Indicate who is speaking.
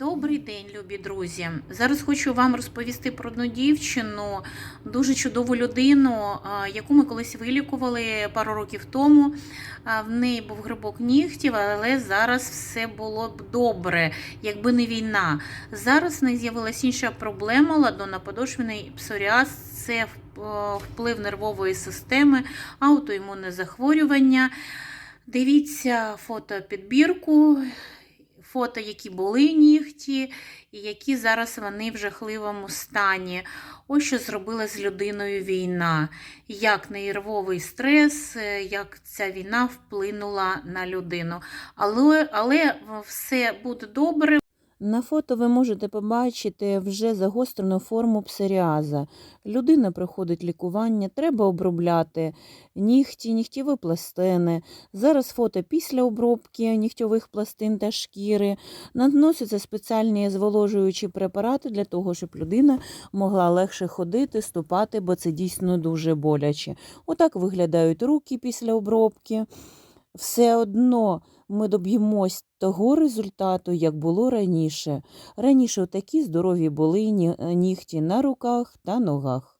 Speaker 1: Добрий день, любі друзі. Зараз хочу вам розповісти про одну дівчину, дуже чудову людину, яку ми колись вилікували пару років тому. В неї був грибок нігтів, але зараз все було б добре, якби не війна. Зараз в неї з'явилася інша проблема ладонно-подошвений псоріаз. Це вплив нервової системи, аутоімунне захворювання. Дивіться фотопідбірку, фото, які були нігті, і які зараз вони в жахливому стані. Ось що зробила з людиною війна, як нервовий стрес, е, як ця війна вплинула на людину. Але, але все буде добре.
Speaker 2: На фото ви можете побачити вже загострену форму псоріаза. Людина проходить лікування, треба обробляти нігті, нігтєві пластини. Зараз фото після обробки нігтьових пластин та шкіри. Наносяться спеціальні зволожуючі препарати для того, щоб людина могла легше ходити, ступати, бо це дійсно дуже боляче. Отак виглядають руки після обробки. Все одно ми доб'ємось того результату, як було раніше. Раніше такі здорові були ні- нігті на руках та ногах.